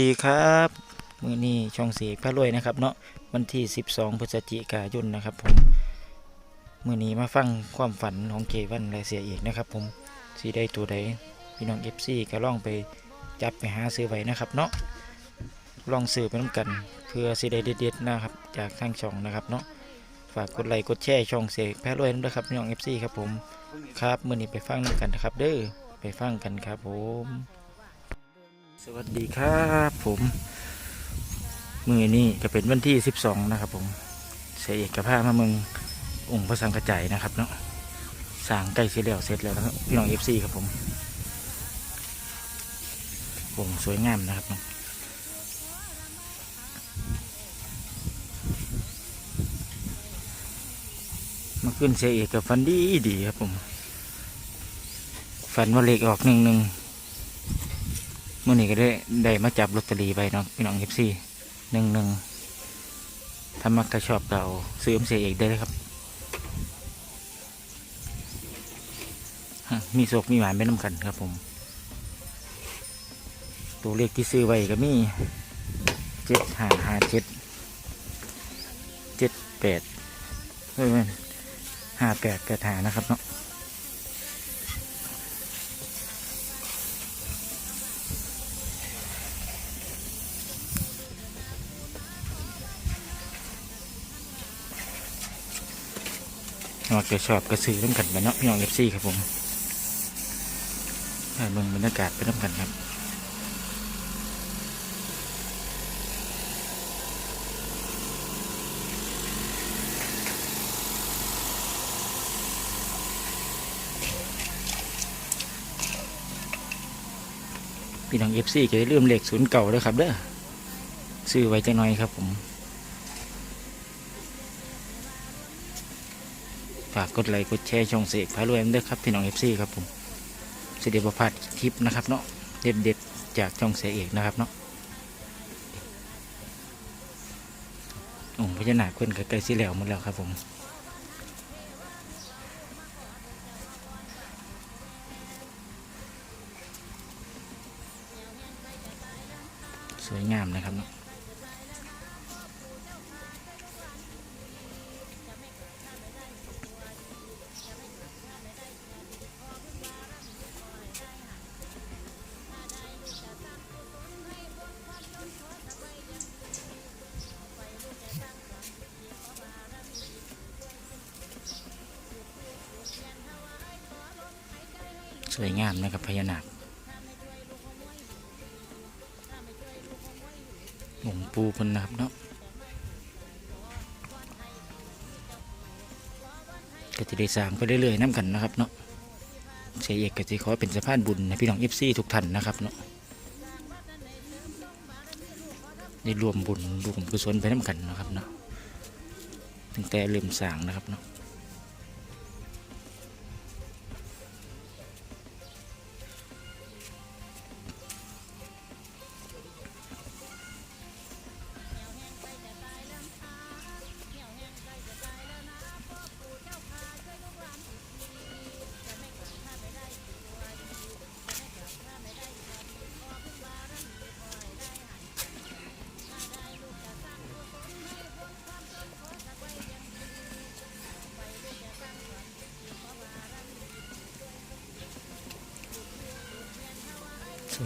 ดีครับมือนี้ช่องเสีพระรวยนะครับเนาะวันที่ 12 พฤศจิกายนนะครับผมมือนี้มาฟังความฝันของเกวันและเสียเอกนะครับ ผมสีได้ตัวใดพี่น้องเอฟซีก็ลองไปจับไปหาซื้อไว้นะครับเนาะลองซื้อไปน้ำกัน เพื่อสีได้เด็ดๆนะครับจากทางช่องนะครับเนาะฝากกดไลค์กดแชร์ช่องเสียพระรวยด้วยครับพี่น้องเอฟซีครับผมครับมือนี้ไปฟังนำกันนะครับ เด้อไปฟังกันครับผม สวัสดีครับผมมือนี้ก็เป็นวันที่ 12 นะครับ ผมเสียเอกกับผ้ามาเมืององค์พระสังกระจายนะครับเนาะสร้างใกล้เสร็จแล้วเสร็จแล้วนะครับพี่น้องเอฟซีครับผมองค์สวยงามนะครับเนาะมาขึ้นเสียเอกกับฟันดีดีครับผมฟันว่าเล็กออกหนึ่งหนึ่ง เมื่อนี้ก็ได้ได้มาจับลอตเตอรี่ไปเนาะพี่น้องเอฟซีหนึ่งหนึ่งถ้ามักกระชอบเก่าซื้อมเสียเอกได้เลยครับมีโศกมีหวานเป็นน้ำกันครับผม ตัวเลขที่ซื้อไว้ก็มีเจ็ดห้าห้าเจ็ดเจ็ดแปดเฮ้ยห้าแปดแปดหานะครับเนาะ มักจะชอบกระสือน้ำกันไปเนาะพี่น้องเอฟซีครับผมให้เมืองบรรยากาศไปน้ำกันครับพี่น้องเอฟซีจะได้เริ่มเลขศูนย์เก่าด้วยครับเด้อซื้อไว้จะน้อยครับผม ฝากกดไลค์กดแชร์ช่องเสกพารวยมันด้วยครับพี่น้องเอฟซีครับผมเสด็จประพาสคลิปนะครับเนาะเด็ดเด็ดๆจากช่องเสกเอกนะครับเนาะองค์พญานาคเพิ่นก็ใกล้สิแล้วหมดแล้วครับผมสวยงามนะครับเนาะ สวยงามนะครับพญานาคหลวงปูเพิ่นนะครับเนาะก็จะได้สางไปเรื่อยๆน้ำกันนะครับเนาะเสียเอกก็จะขอเป็นสะพานบุญในพี่น้องเอฟซีทุกท่านนะครับเนาะได้รวมบุญรวมกุศลไปน้ำกันนะครับเนาะตั้งแต่เริ่มสร้างนะครับเนาะ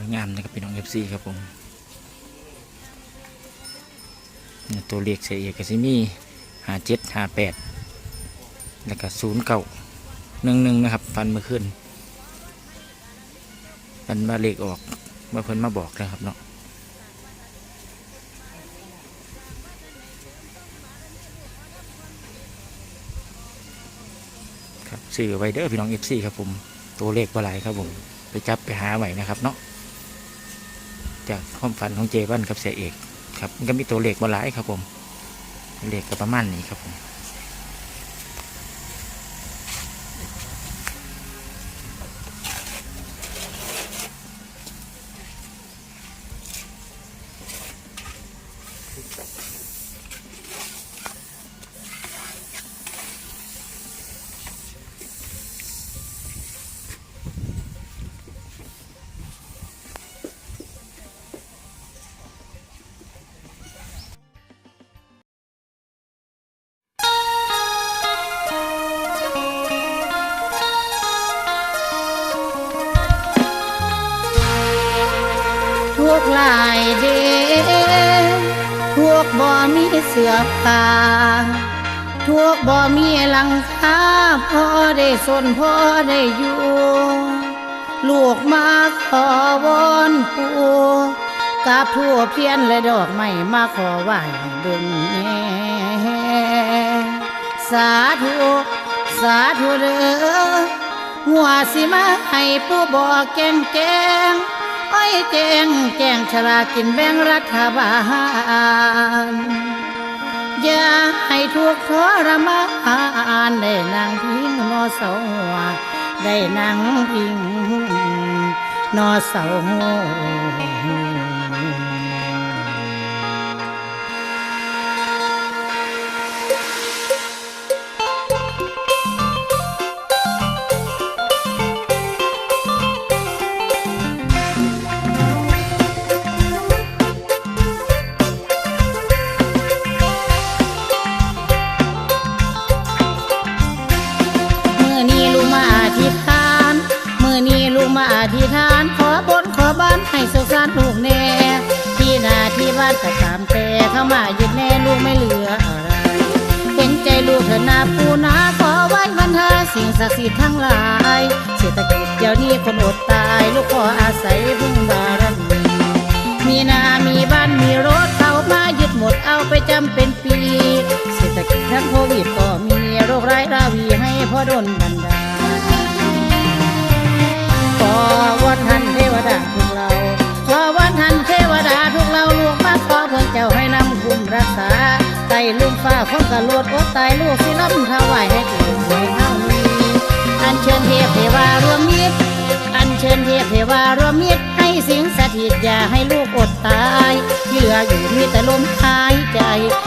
วยงามนะครับพี่น้องเอฟซีครับผมตัวเลขเสียเอกก็สิมีหาเจ็ดหาแปดแล้วก็ศูนย์เก้าหนึ่งหนึ่งนะครับ ฟันมื่อคืนฟันมาเลขออกเมื่อเพิ่นมาบอกนะครับเนาะครับซื้อไว้เด้อพี่น้องเอฟซีครับผม ตัวเลขว่าไรครับผม ไปจับไปหาไว้นะครับเนาะ จากความฝันของเจวันครับเสียเอกครับมันก็มีตัวเลขมาหลายครับผมเลขก็ประมาณนี้ครับผม บ่มีเสื้อผ้าพวกบ่มีหลังคาพอได้สนพอได้อยู่ลูกมาขอวอนปู่กับทั่วเพียนและดอกไม้มาขอไหว้เบิ่งแน่สาธุสาธุเด้อหัวสิมาให้ผู้บอกแกงแกง อ้อยแกงแกงชลากินแบ่งรัฐบาล อย่าให้ทุกข์ทรมานได้นางพิงนอเสาหัวได้นางพิงนอเสา บ้านก็ตามแต่เข้ามาหยึดแน่ลูกไม่เหลืออะไร เห็นใจลูกเถอะนาปูนาขอไว้บรรทาสิ่งศักดิ์สิทธิ์ทั้งหลาย เศรษฐกิจเดี๋ยวนี้คนอดตาย ลูกขออาศัยพึ่งบารมีมีนา มีบ้านมีรถเข้ามายึดหมดเอาไปจำเป็นปี เศรษฐกิจทั้งโควิดก็มีโรคร้ายราวีให้พ่อโดนบันดา ฟ้าพ้องกะโลดอดตายลูกสิล้ำถวายให้ถึงหวยเฮานี้อันเชิญเทพเทวารวมมิตร อันเชิญเทพเทวารวมมิตร ให้สิงสถิตอย่าให้ลูกอดตายที่เหลืออยู่มีแต่ลมหายใจ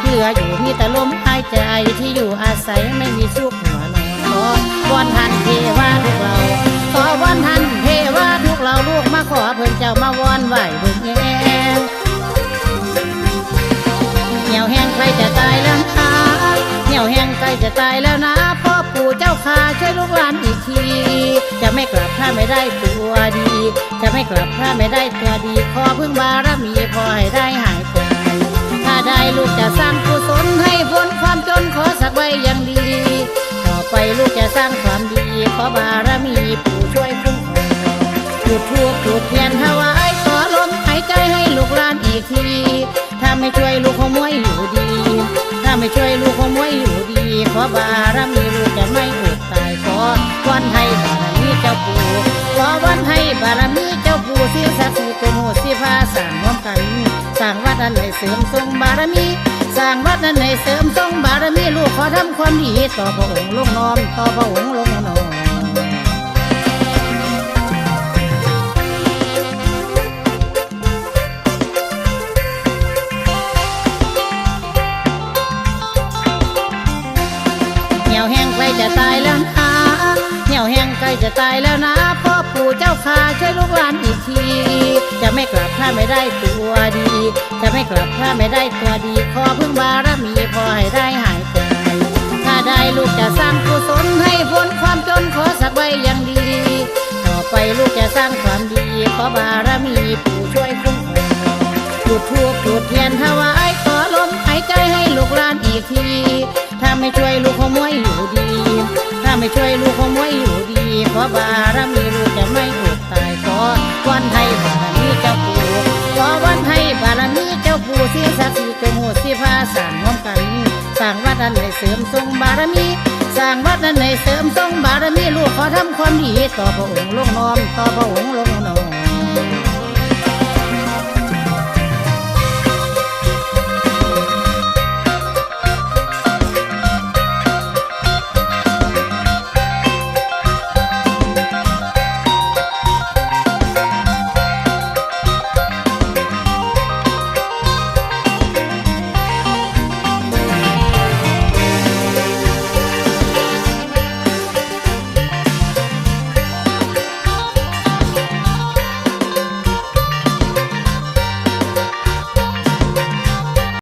ที่เหลืออยู่มีแต่ลมหายใจที่อยู่อาศัยไม่มีสุขหัวนอนขอวอนทันเทวาทุกเราขอวอนทันเทวาทุกเราลูกมาขอเพิ่นเจ้ามาวอนไหวเบิ่งแงเหี่ยวแห้งใครจะตายแล้ว ใครจะตายแล้วนะพ่อปู่เจ้าข้าช่วยลูกหลานอีกที จะไม่กลับถ้าไม่ได้ตัวดี จะไม่กลับถ้าไม่ได้ตัวดี ขอพึ่งบารมีพอให้ได้หายใจถ้าได้ลูกจะสร้างกุศลให้พ้นความจนขอสักใบอย่างดี ต่อไปลูกจะสร้างความดี ขอบารมีปู่ช่วยคุ้มครองจุดทูบจุดเทียนถวายขอลมหายใจให้ลูกหลานอีกที ไม่ช่วยลูกขโมยอยู่ดี ถ้าไม่ช่วยลูกขโมยอยู่ดีขอบารมีลูกจะไม่อดตายขอวันให้บารมีเจ้าปู่ขอวันให้บารมีเจ้าปู่ที่ศักดิ์สิทธิ์เป็นโหดที่พาสร้างร่วมกันสร้างวัดอันไหนเสริมทรงบารมีสร้างวัดอันไหนเสริมทรงบารมีลูกขอทำความดีต่อพระองค์ลงน้อมต่อพระองค์ลงน้อม ตายแล้วนะพ่อปู่เจ้าขาช่วยลูกหลานอีกที จะไม่กลับถ้าไม่ได้ตัวดี จะไม่กลับถ้าไม่ได้ตัวดี ขอพึ่งบารมีพอให้ได้หายใจถ้าได้ลูกจะสร้างกุศลให้พ้นความจนขอสักใบอย่างดี ต่อไปลูกจะสร้างความดี ขอบารมีปู่ช่วยคุ้มครองจุดทูบจุดเทียนถวายขอลมหายใจให้ลูกหลานอีกที ถ้าไม่ช่วยลูกขโมยอยู่ดี ถ้าไม่ช่วยลูก บารมีลูกจะไม่อดตายขอวันให้บารมีเจ้าปู่ขอวันให้บารมีเจ้าปู่ที่ศักดิ์สิทธิ์เป็นโหดที่พาสร้างร่วมกันสร้างวัดนั้นใหนเสริมทรงบารมีสร้างวัดนั้นใหนเสริมทรงบารมีลูกขอทำความดีต่อพระองค์ลงน้อมต่อพระองค์ลงน้อม